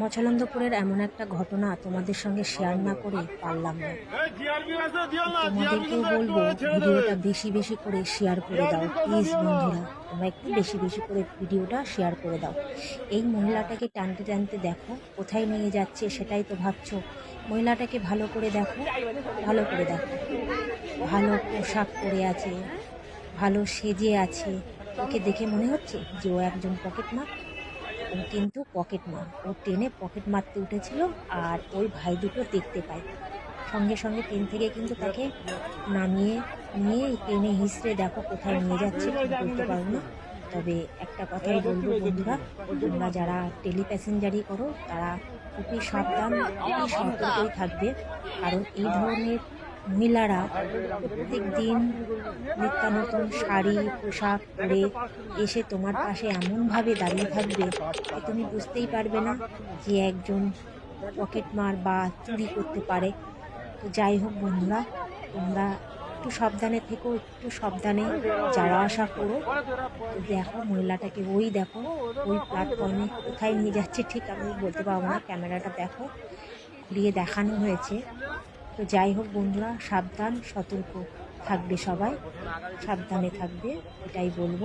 মচলন্দপুরের এমন একটা ঘটনা তোমাদের সঙ্গে শেয়ার না করে পারলাম না। তোমাদেরকেও বলব ভিডিওটা বেশি বেশি করে শেয়ার করে দাও প্লিজ বন্ধুরা তোমরা একটু বেশি বেশি করে ভিডিওটা শেয়ার করে দাও। এই মহিলাটাকে টানতে টানতে দেখো কোথায় নিয়ে যাচ্ছে সেটাই তো ভাবছ? মহিলাটাকে ভালো করে দেখো ভালো করে দেখো। ভালো পোশাক পরে আছে ভালো সেজে আছে। ওকে দেখে মনে হচ্ছে যে ও একজন পকেট মার ও কিন্তু পকেট মার ও ট্রেনে পকেট মারতে উঠেছিল আর ওই ভাই দুটো দেখতে পায়। সঙ্গে সঙ্গে ট্রেন থেকে কিন্তু তাকে নামিয়ে নিয়ে ট্রেনে হিসড়ে দেখো কোথায় নিয়ে যাচ্ছে বলতে পারব না। তবে একটা কথাই বলব বন্ধুরা, তোমরা যারা টেলি প্যাসেঞ্জারি করো, তারা খুবই সাবধান খুবই সতর্কই থাকবে। কারণ এই ধরনের মহিলারা প্রত্যেক দিন নিত্য নতুন শাড়ি, পোশাক পরে এসে তোমার পাশে এমনভাবে দাঁড়িয়ে থাকবে যে তুমি বুঝতেই পারবে না যে একজন পকেট মার বা চুরি করতে পারে। তো যাই হোক বন্ধুরা, তোমরা একটু সাবধানে থেকো, একটু সাবধানে যাওয়া আসা করো। দেখো মহিলাটাকে, ওই দেখো, ওই প্ল্যাটফর্মে কোথায় নিয়ে যাচ্ছে ঠিক আমি বলতে পারব না, ক্যামেরাটা দেখো, ঘুরিয়ে দেখানো হয়েছে। তো যাই হোক বন্ধুরা সাবধান সতর্ক থাকবে সবাই। সাবধানে থাকবে এটাই বলব।